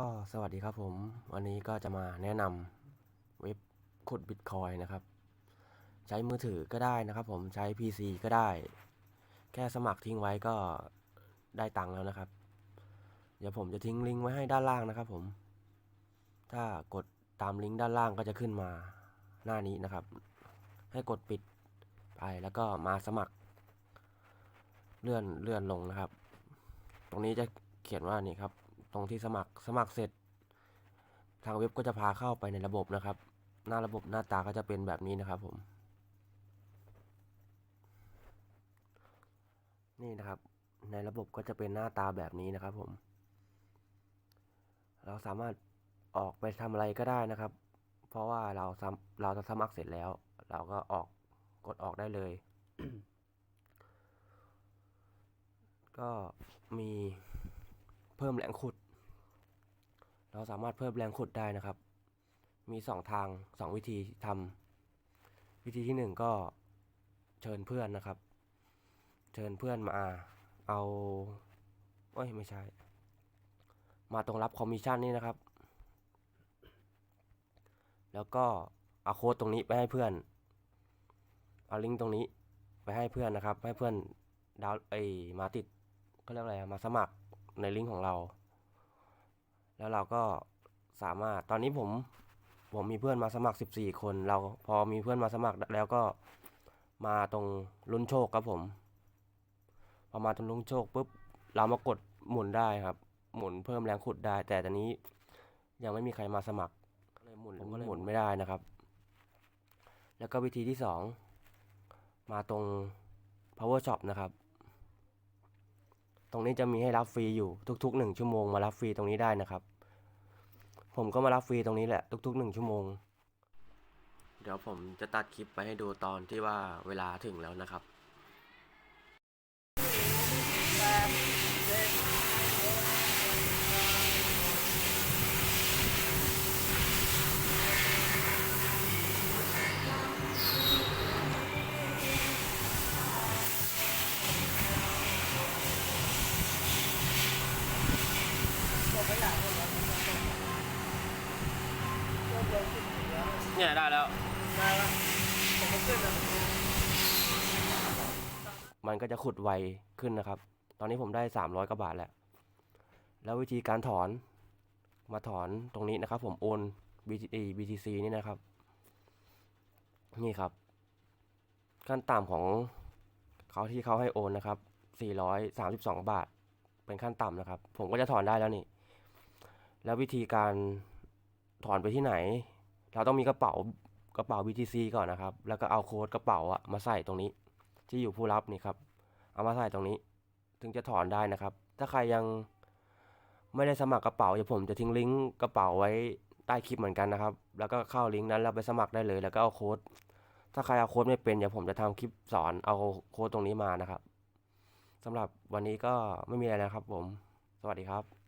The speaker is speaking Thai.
ก็สวัสดีครับผม วันนี้ก็จะมาแนะนำเว็บขุดบิตคอยนะครับ ใช้มือถือก็ได้นะครับ ผมใช้ PC ก็ได้ แค่สมัครทิ้งไว้ก็ได้ตังค์แล้วนะครับ เดี๋ยวผมจะทิ้งลิงก์ไว้ให้ด้านล่างนะครับ ผม ถ้ากดตามลิงก์ด้านล่างก็จะขึ้นมาหน้านี้นะครับ ให้กดปิดไปแล้วก็มาสมัคร เลื่อนเลื่อนลงนะครับ ตรงนี้จะเขียนว่านี่ครับ ตรงที่สมัครสมัครเสร็จ ทางเว็บก็จะพาเข้าไปในระบบนะครับ หน้าระบบหน้าตาก็จะเป็นแบบนี้นะครับ ผม นี่นะครับ ในระบบก็จะเป็นหน้าตาแบบนี้นะครับ ผม เราสามารถออกไปทำอะไรก็ได้นะครับ เพราะว่าเราเราจะสมัครเสร็จแล้ว เราก็ออกกดออกได้เลย ก็มีเพิ่มแหล่งขุด เราสามารถเพิ่มแรงขุดได้นะครับ มีสองทางสองวิธีทำวิธีที่หนึ่งก็เชิญเพื่อนนะครับ เชิญเพื่อนมาเอาเอ้ยไม่ใช่ มาตรงรับคอมมิชชั่นนี่นะครับ แล้วก็เอาโค้ดตรงนี้ไปให้เพื่อน เอาลิงก์ตรงนี้ไปให้เพื่อนนะครับ ให้เพื่อนดาวไอมาติดก็เรียกอะไรมาสมัครในลิงก์ของเรา แล้วเราก็สามารถตอนนี้ผมผมมีเพื่อนมาสมัคร 14 คน เราพอมีเพื่อนมาสมัครแล้วก็มาตรงลุ้นโชคครับผม พอมาตรงลุ้นโชคปุ๊บเรามากดหมุนได้ครับ หมุนเพิ่มแรงขุดได้ แต่ตอนนี้ยังไม่มีใครมาสมัครก็เลยหมุนผมก็เลยหมุนไม่ได้นะครับ แล้วก็วิธีที่สองมาตรง power shop นะครับ ตรงนี้จะมีให้รับฟรีอยู่ทุกๆหนึ่งชั่วโมงมารับฟรีตรงนี้ได้นะครับ ผมก็มารับฟรีตรงนี้แหละทุกๆหนึ่งชั่วโมง เดี๋ยวผมจะตัดคลิปไปให้ดูตอนที่ว่าเวลาถึงแล้วนะครับ เนี่ยได้แล้วมันก็จะขุดไวขึ้นนะครับ ตอนนี้ผมได้สามร้อยกว่าบาทแล้ว แล้ววิธีการถอน มาถอนตรงนี้นะครับ ผมโอน BTC BTC นี่นะครับ นี่ครับ ขั้นต่ำของเขาที่เขาให้โอนนะครับ 432 บาท เป็นขั้นต่ำนะครับ ผมก็จะถอนได้แล้วนี่ แล้ววิธีการถอนไปที่ไหน เราต้องมีกระเป๋ากระเป๋า BTC ก่อนนะครับ แล้วก็เอาโค้ดกระเป๋าอะมาใส่ตรงนี้ ที่อยู่ผู้รับนี่ครับ เอามาใส่ตรงนี้ ถึงจะถอนได้นะครับ ถ้าใครยังไม่ได้สมัครกระเป๋าเดี๋ยวผมจะทิ้งลิงก์กระเป๋าไว้ใต้คลิปเหมือนกันนะครับ แล้วก็เข้าลิงก์นั้นแล้วไปสมัครได้เลย แล้วก็เอาโค้ด ถ้าใครเอาโค้ดไม่เป็นเดี๋ยวผมจะทำคลิปสอนเอาโค้ดตรงนี้มานะครับสำหรับวันนี้ก็ไม่มีอะไรแล้วครับ ผม สวัสดีครับ